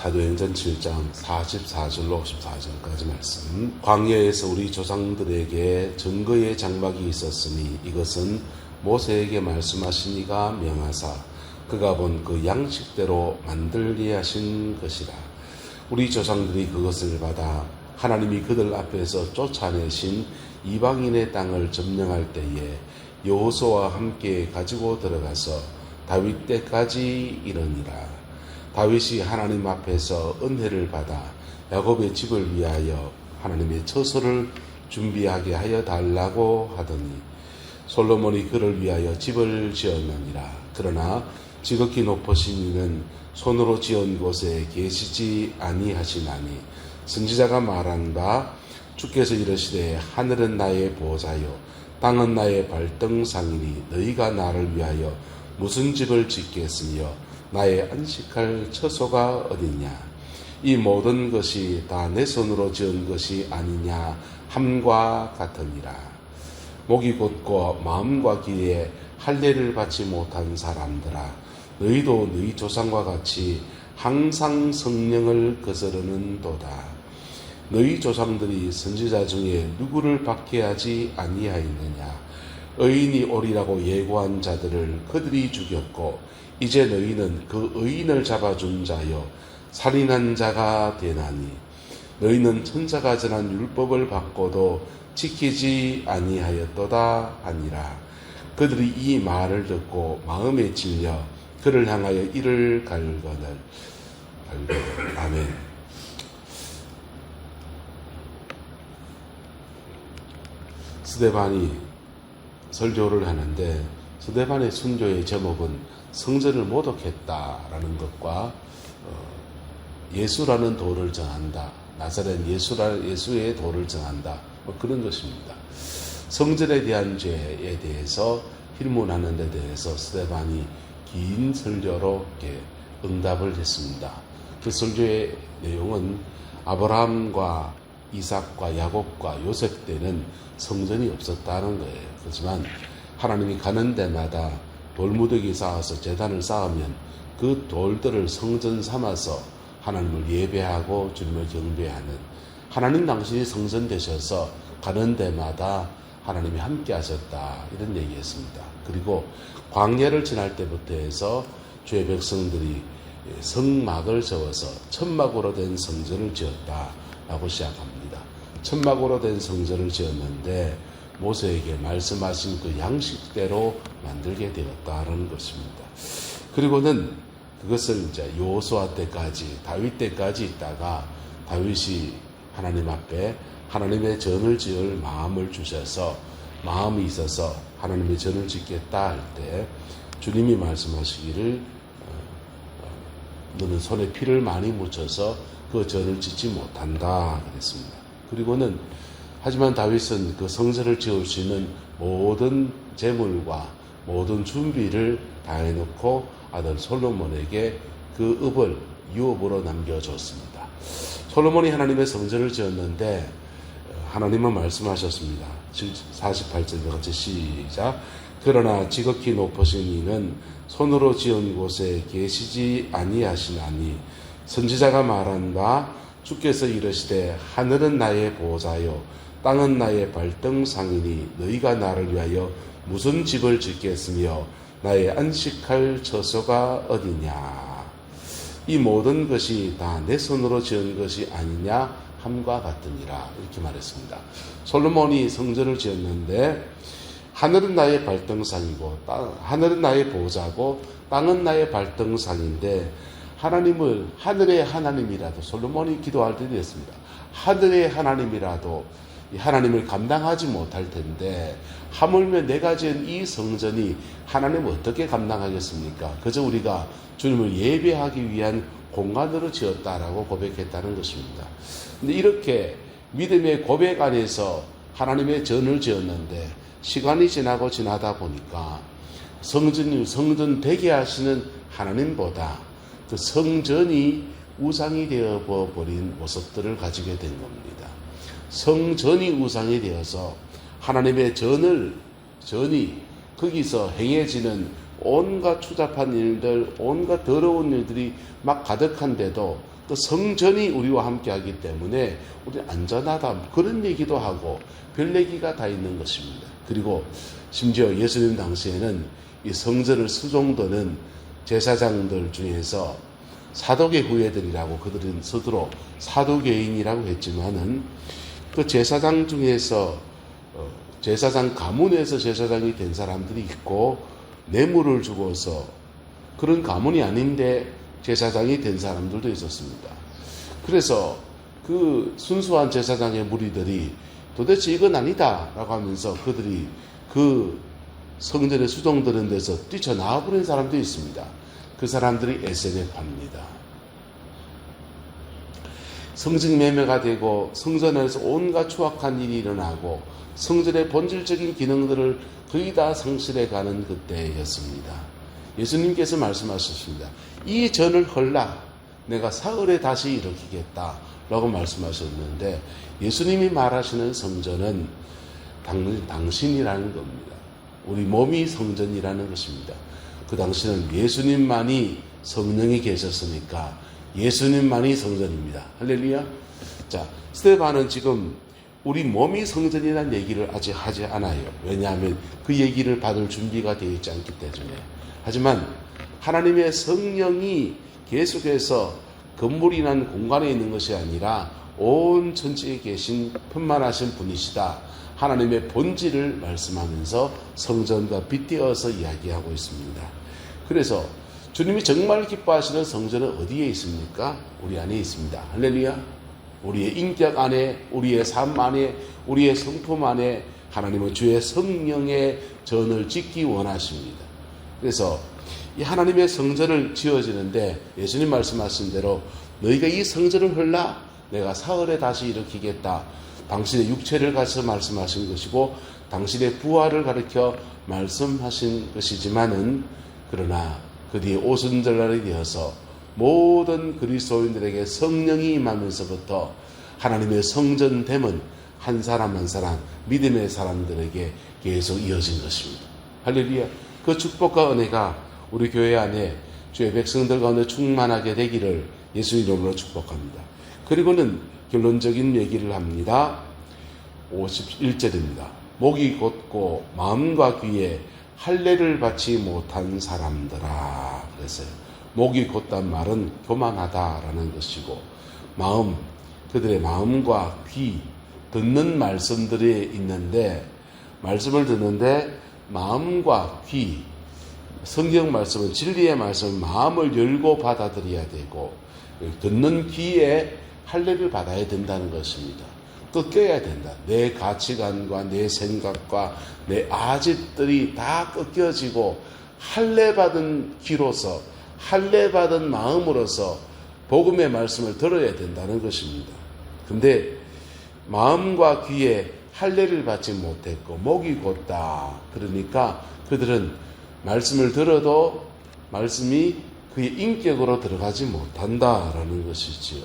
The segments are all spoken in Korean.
사도행전 7장 44절로 54절까지 말씀. 광야에서 우리 조상들에게 증거의 장막이 있었으니 이것은 모세에게 말씀하신 이가 명하사 그가 본 그 양식대로 만들게 하신 것이라. 우리 조상들이 그것을 받아 하나님이 그들 앞에서 쫓아내신 이방인의 땅을 점령할 때에 여호수아와 함께 가지고 들어가서 다윗 때까지 이르니라. 다윗이 하나님 앞에서 은혜를 받아 야곱의 집을 위하여 하나님의 처소를 준비하게 하여 달라고 하더니 솔로몬이 그를 위하여 집을 지었느니라. 그러나 지극히 높으신 이는 손으로 지은 곳에 계시지 아니하시나니 선지자가 말한 바 주께서 이르시되 하늘은 나의 보좌요 땅은 나의 발등상이니 너희가 나를 위하여 무슨 집을 짓겠으며 나의 안식할 처소가 어디냐? 이 모든 것이 다 내 손으로 지은 것이 아니냐? 함과 같으니라. 목이 곧고 마음과 귀에 할례를 받지 못한 사람들아 너희도 너희 조상과 같이 항상 성령을 거스르는 도다. 너희 조상들이 선지자 중에 누구를 박해하지 아니하였느냐? 의인이 오리라고 예고한 자들을 그들이 죽였고 이제 너희는 그 의인을 잡아준 자여 살인한 자가 되나니 너희는 천사가 전한 율법을 받고도 지키지 아니하였도다 하니라. 그들이 이 말을 듣고 마음에 질려 그를 향하여 이를 갈거늘. 아멘. 스데반이 설교를 하는데 스데반의 순교의 제목은 성전을 모독했다라는 것과 어, 예수라는 도를 정한다. 나사렛 예수라 예수의 도를 정한다. 뭐 그런 것입니다. 성전에 대한 죄에 대해서 hir문하는 데 대해서 스데반이 긴 설교로 응답을 했습니다. 그 설교의 내용은 아브라함과 이삭과 야곱과 요셉 때는 성전이 없었다는 거예요. 그렇지만 하나님이 가는 데마다 돌무더기 쌓아서 재단을 쌓으면 그 돌들을 성전 삼아서 하나님을 예배하고 주님을 경배하는 하나님 당신이 성전 되셔서 가는 데마다 하나님이 함께 하셨다 이런 얘기했습니다. 그리고 광야를 지날 때부터 해서 주의 백성들이 성막을 세워서 천막으로 된 성전을 지었다라고 시작합니다. 천막으로 된 성전을 지었는데 모세에게 말씀하신 그 양식대로 만들게 되었다는 것입니다. 그리고는 그것을 이제 요호수아 때까지 다윗 때까지 있다가 다윗이 하나님 앞에 하나님의 전을 지을 마음을 주셔서 마음이 있어서 하나님의 전을 짓겠다 할 때 주님이 말씀하시기를 어, 너는 손에 피를 많이 묻혀서 그 전을 짓지 못한다 그랬습니다. 그리고는 하지만 다윗은 그 성전을 지을 수 있는 모든 재물과 모든 준비를 다 해놓고 아들 솔로몬에게 그 읍을 유업으로 남겨줬습니다. 솔로몬이 하나님의 성전을 지었는데 하나님은 말씀하셨습니다. 48절 같이 시작. 그러나 지극히 높으신 이는 손으로 지은 곳에 계시지 아니하시나니 선지자가 말한 바 주께서 이르시되 하늘은 나의 보좌요 땅은 나의 발등상이니 너희가 나를 위하여 무슨 집을 짓겠으며 나의 안식할 처소가 어디냐 이 모든 것이 다 내 손으로 지은 것이 아니냐 함과 같으니라 이렇게 말했습니다. 솔로몬이 성전을 지었는데 하늘은 나의 발등상이고 땅, 하늘은 나의 보좌고 땅은 나의 발등상인데 하나님을 하늘의 하나님이라도 솔로몬이 기도할 때도 했습니다. 하늘의 하나님이라도 하나님을 감당하지 못할 텐데 하물며 내가 지은 이 성전이 하나님을 어떻게 감당하겠습니까? 그저 우리가 주님을 예배하기 위한 공간으로 지었다라고 고백했다는 것입니다. 근데 이렇게 믿음의 고백 안에서 하나님의 전을 지었는데 시간이 지나고 지나다 보니까 성전, 성전 되게 하시는 하나님보다 그 성전이 우상이 되어 버린 모습들을 가지게 된 겁니다. 성전이 우상이 되어서 하나님의 전을, 전이 거기서 행해지는 온갖 추잡한 일들, 온갖 더러운 일들이 막 가득한데도 또 성전이 우리와 함께 하기 때문에 우리 안전하다 그런 얘기도 하고 별 얘기가 다 있는 것입니다. 그리고 심지어 예수님 당시에는 이 성전을 수종도는 제사장들 중에서 사독의 후예들이라고 그들은 스스로 사도개인이라고 했지만은 그 제사장 중에서 어, 제사장 가문에서 제사장이 된 사람들이 있고 뇌물을 주고서 그런 가문이 아닌데 제사장이 된 사람들도 있었습니다. 그래서 그 순수한 제사장의 무리들이 도대체 이건 아니다라고 하면서 그들이 그 성전에 수종드는 데서 뛰쳐나와 버린 사람도 있습니다. 그 사람들이 SNF입니다. 성직 매매가 되고 성전에서 온갖 추악한 일이 일어나고 성전의 본질적인 기능들을 거의 다 상실해 가는 그때였습니다. 예수님께서 말씀하셨습니다. 이 전을 헐라 내가 사흘에 다시 일으키겠다 라고 말씀하셨는데 예수님이 말하시는 성전은 당, 당신이라는 겁니다. 우리 몸이 성전이라는 것입니다. 그 당시는 예수님만이 성령이 계셨으니까 예수님만이 성전입니다. 할렐루야. 자, 스테반은 지금 우리 몸이 성전이라는 얘기를 아직 하지 않아요. 왜냐하면 그 얘기를 받을 준비가 되어 있지 않기 때문에. 하지만 하나님의 성령이 계속해서 건물이란 공간에 있는 것이 아니라 온 천지에 계신 편만하신 분이시다. 하나님의 본질을 말씀하면서 성전과 빗대어서 이야기하고 있습니다. 그래서 주님이 정말 기뻐하시는 성전은 어디에 있습니까? 우리 안에 있습니다. 할렐루야. 우리의 인격 안에, 우리의 삶 안에, 우리의 성품 안에 하나님은 주의 성령의 전을 짓기 원하십니다. 그래서 이 하나님의 성전을 지어지는데 예수님 말씀하신 대로 너희가 이 성전을 헐라 내가 사흘에 다시 일으키겠다. 당신의 육체를 가서 말씀하신 것이고 당신의 부활을 가르쳐 말씀하신 것이지만은 그러나 그 뒤에 오순절날이 되어서 모든 그리스도인들에게 성령이 임하면서부터 하나님의 성전됨은 한 사람 한 사람 믿음의 사람들에게 계속 이어진 것입니다. 할렐루야. 그 축복과 은혜가 우리 교회 안에 주의 백성들 가운데 충만하게 되기를 예수 이름으로 축복합니다. 그리고는 결론적인 얘기를 합니다. 51절입니다. 목이 곧고 마음과 귀에 할례를 받지 못한 사람들아 그랬어요. 목이 곧단 말은 교만하다라는 것이고 마음 그들의 마음과 귀 듣는 말씀들이 있는데 말씀을 듣는데 마음과 귀 성경 말씀은 진리의 말씀 마음을 열고 받아들여야 되고 듣는 귀에 할례를 받아야 된다는 것입니다. 꺾여야 된다. 내 가치관과 내 생각과 내 아집들이 다 꺾여지고 할례 받은 귀로서 할례 받은 마음으로서 복음의 말씀을 들어야 된다는 것입니다. 근데 마음과 귀에 할례를 받지 못했고 목이 곧다. 그러니까 그들은 말씀을 들어도 말씀이 그의 인격으로 들어가지 못한다라는 것이지요.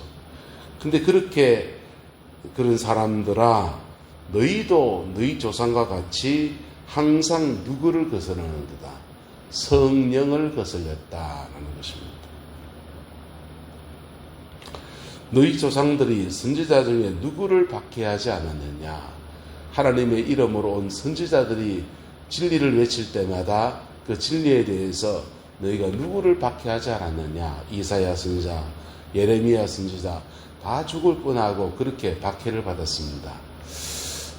근데 그렇게 그런 사람들아 너희도 너희 조상과 같이 항상 누구를 거스르는도다. 성령을 거슬렸다라는 것입니다. 너희 조상들이 선지자 중에 누구를 박해하지 않았느냐? 하나님의 이름으로 온 선지자들이 진리를 외칠 때마다 그 진리에 대해서 너희가 누구를 박해하지 않았느냐? 이사야 선지자, 예레미야 선지자 다 죽을 뻔하고 그렇게 박해를 받았습니다.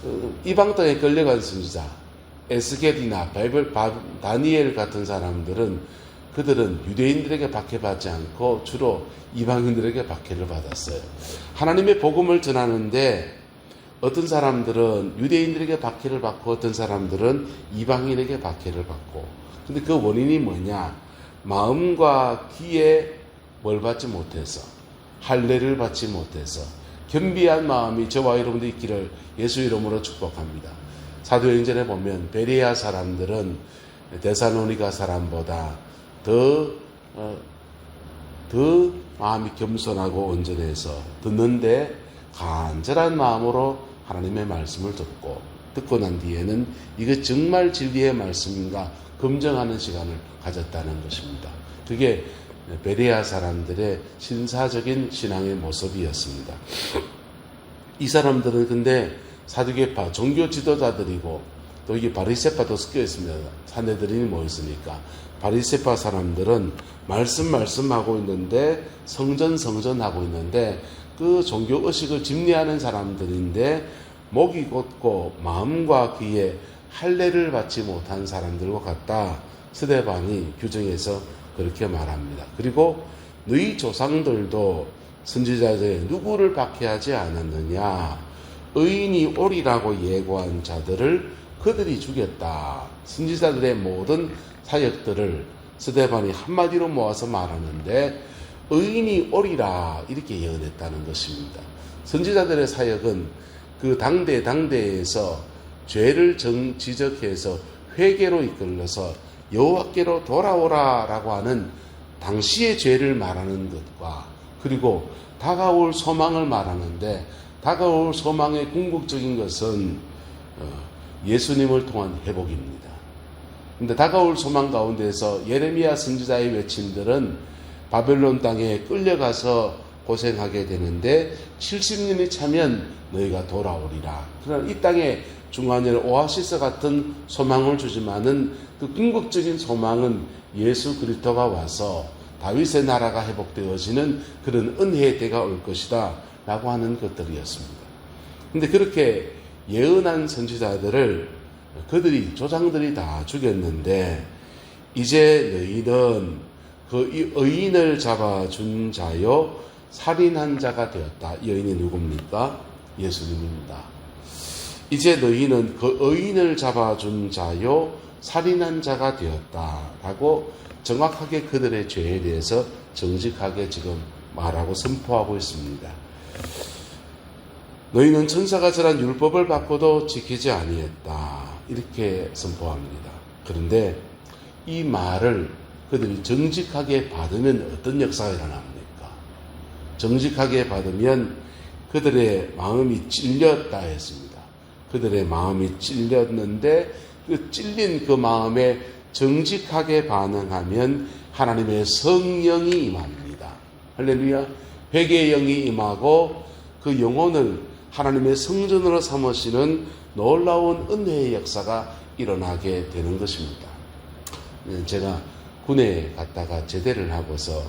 어, 이방 땅에 끌려간 선지자, 에스겔이나 바이블, 다니엘 같은 사람들은 그들은 유대인들에게 박해받지 않고 주로 이방인들에게 박해를 받았어요. 하나님의 복음을 전하는데 어떤 사람들은 유대인들에게 박해를 받고 어떤 사람들은 이방인에게 박해를 받고 근데 그 원인이 뭐냐? 마음과 귀에 뭘 받지 못해서 할례를 받지 못해서 겸비한 마음이 저와 여러분들 있기를 예수 이름으로 축복합니다. 사도행전에 보면 베레아 사람들은 데살로니가 사람보다 더, 어, 더 마음이 겸손하고 온전해서 듣는데 간절한 마음으로 하나님의 말씀을 듣고 듣고 난 뒤에는 이게 정말 진리의 말씀인가 검증하는 시간을 가졌다는 것입니다. 그게 베레아 사람들의 신사적인 신앙의 모습이었습니다. 이 사람들은 근데 사두개파 종교 지도자들이고 또 이게 바리세파도 섞여 있습니다. 사내들이 모였으니까 바리세파 사람들은 말씀 말씀하고 있는데 성전 성전 하고 있는데 그 종교 의식을 집리하는 사람들인데 목이 곧고 마음과 귀에 할례를 받지 못한 사람들과 같다. 스데반이 규정해서 그렇게 말합니다. 그리고 너희 조상들도 선지자들의 누구를 박해하지 않았느냐? 의인이 오리라고 예고한 자들을 그들이 죽였다. 선지자들의 모든 사역들을 스데반이 한마디로 모아서 말하는데 의인이 오리라 이렇게 예언했다는 것입니다. 선지자들의 사역은 그 당대 당대에서 죄를 정 지적해서 회개로 이끌려서 여호와께로 돌아오라라고 하는 당시의 죄를 말하는 것과 그리고 다가올 소망을 말하는데 다가올 소망의 궁극적인 것은 어, 예수님을 통한 회복입니다. 근데 다가올 소망 가운데서 예레미야 선지자의 외침들은 바벨론 땅에 끌려가서 고생하게 되는데 70년이 차면 너희가 돌아오리라. 그러나 이 땅에 중간에 오아시스 같은 소망을 주지만은 그 궁극적인 소망은 예수 그리스도가 와서 다윗의 나라가 회복되어지는 그런 은혜의 때가 올 것이다. 라고 하는 것들이었습니다. 근데 그렇게 예언한 선지자들을 그들이 조상들이 다 죽였는데 이제 너희는 그 의인을 잡아 준 자요 살인한 자가 되었다. 이 의인이 누굽니까? 예수님입니다. 이제 너희는 그 의인을 잡아 준 자요 살인한 자가 되었다라고 정확하게 그들의 죄에 대해서 정직하게 지금 말하고 선포하고 있습니다. 너희는 천사가 절한 율법을 받고도 지키지 아니했다. 이렇게 선포합니다. 그런데 이 말을 그들이 정직하게 받으면 어떤 역사가 일어납니까? 정직하게 받으면 그들의 마음이 찔렸다 했습니다. 그들의 마음이 찔렸는데 그 찔린 그 마음에 정직하게 반응하면 하나님의 성령이 임합니다. 할렐루야. 회개의 영이 임하고 그 영혼을 하나님의 성전으로 삼으시는 놀라운 은혜의 역사가 일어나게 되는 것입니다. 네, 제가 군에 갔다가 제대를 하고서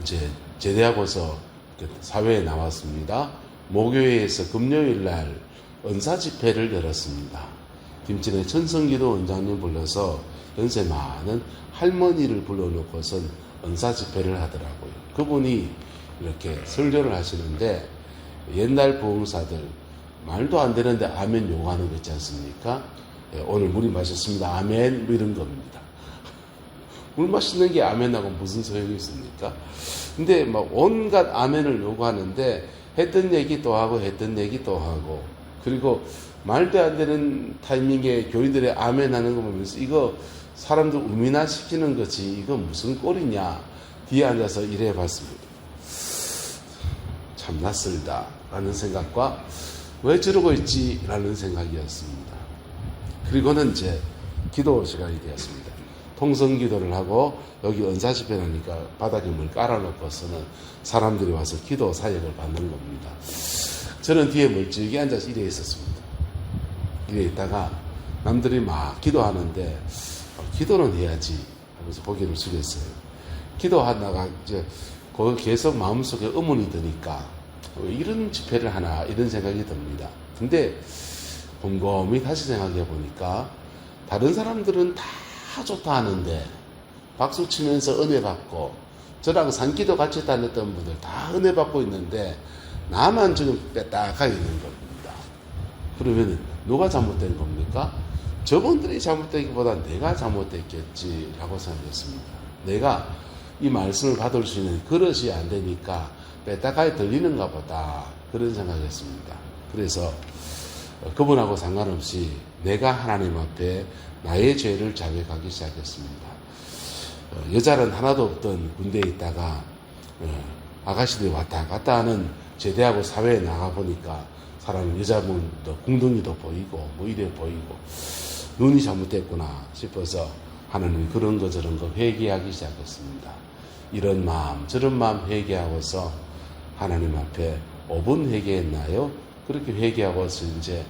이제 제대하고서 사회에 나왔습니다. 목요일에서 금요일 날 은사 집회를 열었습니다. 김진의 천성기도 원장님 불러서 연세 많은 할머니를 불러놓고선 은사 집회를 하더라고요. 그분이 이렇게 설교를 하시는데 옛날 보험사들 말도 안 되는데 아멘 요구하는 거 있지 않습니까? 예, 오늘 물이 마셨습니다. 아멘 뭐 이런 겁니다. 물 마시는 게 아멘하고 무슨 소용이 있습니까? 근데 막 온갖 아멘을 요구하는데 했던 얘기 또 하고 했던 얘기 또 하고 그리고 말도 안 되는 타이밍에 교인들의 아멘 하는 거 보면서 이거 사람들 우민화 시키는 거지 이거 무슨 꼴이냐 뒤에 앉아서 이래 봤습니다. 참 낯설다 라는 생각과 왜 저러고 있지 라는 생각이었습니다. 그리고는 이제 기도 시간이 되었습니다. 통성 기도를 하고 여기 은사 집회라니까 바닥에 물 깔아놓고서는 사람들이 와서 기도 사역을 받는 겁니다. 저는 뒤에 멀찍이 앉아서 이래 있었습니다. 이래 있다가 남들이 막 기도하는데 어, 기도는 해야지 하면서 고개를 숙였어요. 기도하다가 이제 그 계속 마음속에 의문이 드니까 왜 이런 집회를 하나 이런 생각이 듭니다. 근데 곰곰이 다시 생각해 보니까 다른 사람들은 다 좋다 하는데 박수 치면서 은혜 받고 저랑 산기도 같이 다녔던 분들 다 은혜 받고 있는데 나만 지금 빼딱하게 있는 겁니다. 그러면 누가 잘못된 겁니까? 저분들이 잘못되기보다 내가 잘못됐겠지라고 생각했습니다. 내가 이 말씀을 받을 수 있는 그릇이 안 되니까 빼딱하게 들리는가 보다 그런 생각했습니다. 그래서 그분하고 상관없이 내가 하나님 앞에 나의 죄를 자백하기 시작했습니다. 어, 여자는 하나도 없던 군대에 있다가 어, 아가씨들이 왔다 갔다 하는 제대하고 사회에 나가 보니까 사람 여자분도 궁둥이도 보이고 뭐 이래 보이고 눈이 잘못됐구나 싶어서 하나님이 그런 거 저런 거 회개하기 시작했습니다. 이런 마음 저런 마음 회개하고서 하나님 앞에 5분 회개했나요? 그렇게 회개하고서 이제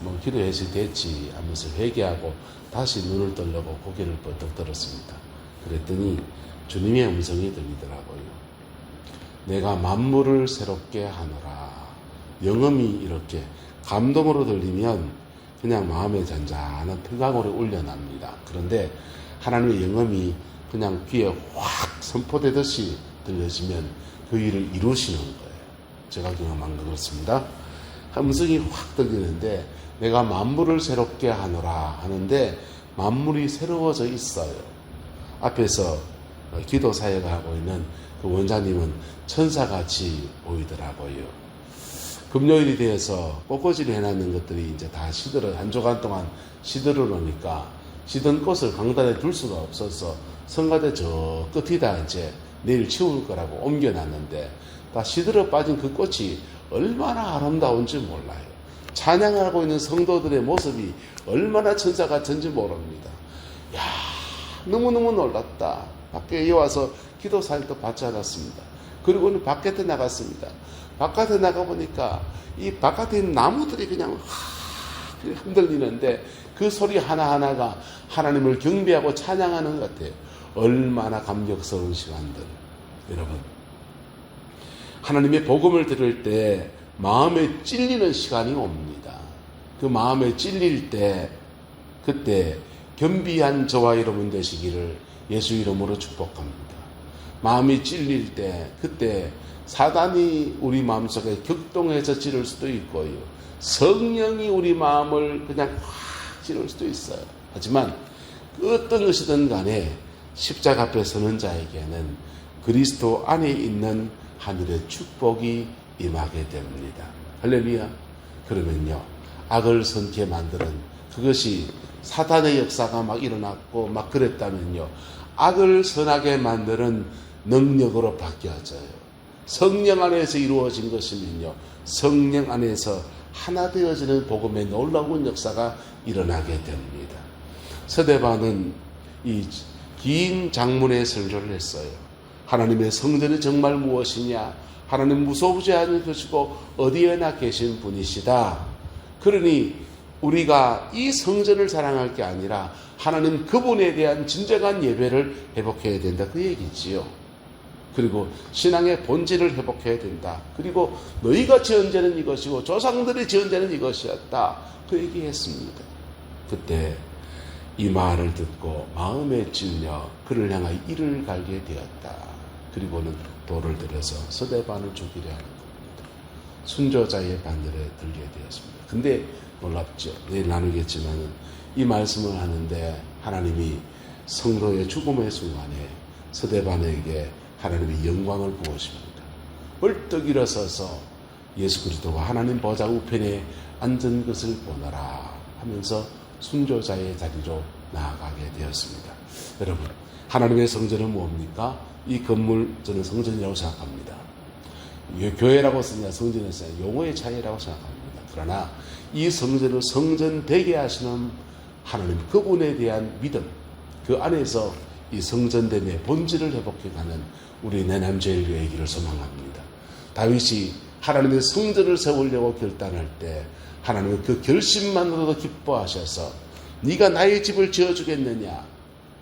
뭐 기도해서 됐지 하면서 회개하고 다시 눈을 떨려고 고개를 뻗덕 들었습니다. 그랬더니 주님의 음성이 들리더라고요. 내가 만물을 새롭게 하노라. 영음이 이렇게 감동으로 들리면 그냥 마음에 잔잔한 평강으로 울려납니다. 그런데 하나님의 영음이 그냥 귀에 확 선포되듯이 들려지면 그 일을 이루시는 거예요. 제가 경험한 거 그렇습니다. 음성이 확 들리는데 내가 만물을 새롭게 하노라 하는데 만물이 새로워져 있어요. 앞에서 기도 사역을 하고 있는 그 원장님은 천사같이 보이더라고요. 금요일이 되어서 꽃꽂이를 해놨는 것들이 이제 다 시들어, 한 주간 동안 시들어 놓으니까 시든 꽃을 강단에 둘 수가 없어서 성가대 저 끝이다 이제 내일 치울 거라고 옮겨놨는데 다 시들어 빠진 그 꽃이 얼마나 아름다운지 몰라요. 찬양하고 있는 성도들의 모습이 얼마나 천사 같은지 모릅니다. 야 너무너무 놀랐다. 밖에 와서 기도 사역도 받지 않았습니다. 그리고는 바깥에 나갔습니다. 바깥에 나가보니까 이 바깥에 있는 나무들이 그냥 확 흔들리는데 그 소리 하나하나가 하나님을 경배하고 찬양하는 것 같아요. 얼마나 감격스러운 시간들. 여러분. 하나님의 복음을 들을 때 마음에 찔리는 시간이 옵니다. 그 마음에 찔릴 때 그때 겸비한 저와 여러분 되시기를 예수 이름으로 축복합니다. 마음이 찔릴 때 그때 사단이 우리 마음속에 격동해서 찌를 수도 있고요. 성령이 우리 마음을 그냥 확 찌를 수도 있어요. 하지만 그 어떤 것이든 간에 십자가 앞에 서는 자에게는 그리스도 안에 있는 하늘의 축복이 임하게 됩니다. 할렐루야. 그러면요. 악을 선케 만드는 그것이 사단의 역사가 막 일어났고 막 그랬다면요. 악을 선하게 만드는 능력으로 바뀌어져요. 성령 안에서 이루어진 것이면요. 성령 안에서 하나 되어지는 복음의 놀라운 역사가 일어나게 됩니다. 서대반은 이 긴 장문의 설교를 했어요. 하나님의 성전이 정말 무엇이냐? 하나님 무서우지 않은 것이고 어디에나 계신 분이시다. 그러니 우리가 이 성전을 사랑할 게 아니라 하나님 그분에 대한 진정한 예배를 회복해야 된다. 그 얘기지요. 그리고 신앙의 본질을 회복해야 된다. 그리고 너희가 지은 죄는 이것이고 조상들이 지은 죄는 이것이었다. 그 얘기했습니다. 그때 이 말을 듣고 마음에 찔려 그를 향하여 이를 갈게 되었다. 그리고는 돌을 들여서 서대반을 죽이려 하는 겁니다. 순조자의 바늘에 들게 되었습니다. 근데 놀랍죠. 내일 나누겠지만은 이 말씀을 하는데 하나님이 성도의 죽음의 순간에 서대반에게 하나님의 영광을 부으십니다. 벌떡 일어서서 예수 그리스도가 하나님 보좌 우편에 앉은 것을 보너라 하면서 순조자의 자리로 나아가게 되었습니다. 여러분, 하나님의 성전은 뭡니까? 이 건물 저는 성전이라고 생각합니다. 교회라고 쓰냐 성전을 쓰냐 용어의 차이라고 생각합니다. 그러나 이 성전을 성전 되게 하시는 하나님 그분에 대한 믿음 그 안에서 이 성전됨의 본질을 회복해 가는 우리 내남제일교회기를 소망합니다. 다윗이 하나님의 성전을 세우려고 결단할 때 하나님은 그 결심만으로도 기뻐하셔서 네가 나의 집을 지어주겠느냐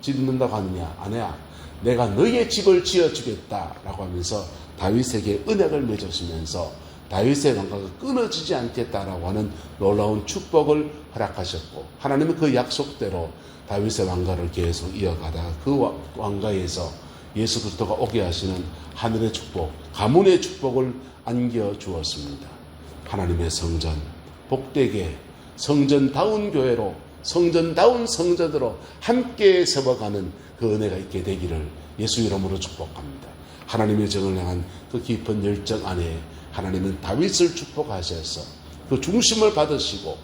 짓는다고 하느냐 아내야 내가 너의 집을 지어주겠다라고 하면서 다윗에게 은혜를 맺으시면서 다윗의 왕가가 끊어지지 않겠다라고 하는 놀라운 축복을 허락하셨고 하나님은 그 약속대로 다윗의 왕가를 계속 이어가다가 그 왕가에서 예수 그리스도가 오게 하시는 하늘의 축복, 가문의 축복을 안겨 주었습니다. 하나님의 성전, 복되게 성전다운 교회로 성전다운 성전으로 함께 세워가는 그 은혜가 있게 되기를 예수 이름으로 축복합니다. 하나님의 정을 향한 그 깊은 열정 안에 하나님은 다윗을 축복하셔서 그 중심을 받으시고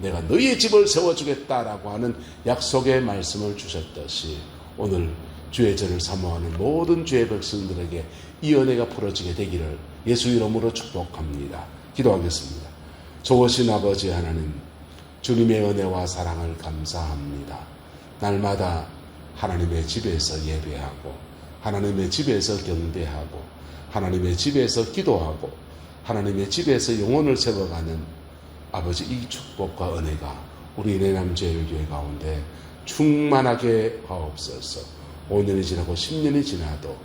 내가 너희의 집을 세워주겠다라고 하는 약속의 말씀을 주셨듯이 오늘 주의 전을 사모하는 모든 주의 백성들에게 이 은혜가 풀어지게 되기를 예수 이름으로 축복합니다. 기도하겠습니다. 좋으신 아버지 하나님, 주님의 은혜와 사랑을 감사합니다. 날마다 하나님의 집에서 예배하고 하나님의 집에서 경배하고 하나님의 집에서 기도하고 하나님의 집에서 영혼을 세워가는 아버지 이 축복과 은혜가 우리 내남제일교회 가운데 충만하게 하옵소서 5년이 지나고 10년이 지나도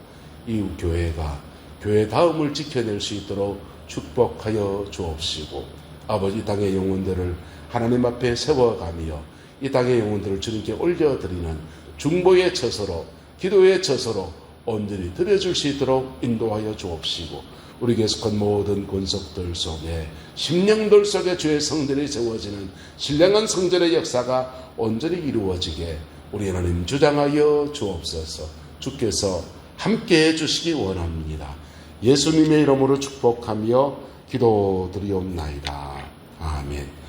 이 교회가 교회 다음을 지켜낼 수 있도록 축복하여 주옵시고 아버지 이 땅의 영혼들을 하나님 앞에 세워가며 이 땅의 영혼들을 주님께 올려드리는 중보의 처소로 기도의 처소로 온전히 드려줄 수 있도록 인도하여 주옵시고 우리 계속한 모든 권속들 속에 심령들 속에 주의 성전이 세워지는 신령한 성전의 역사가 온전히 이루어지게 우리 하나님 주장하여 주옵소서 주께서 함께 해주시기 원합니다. 예수님의 이름으로 축복하며 기도드리옵나이다. 아멘.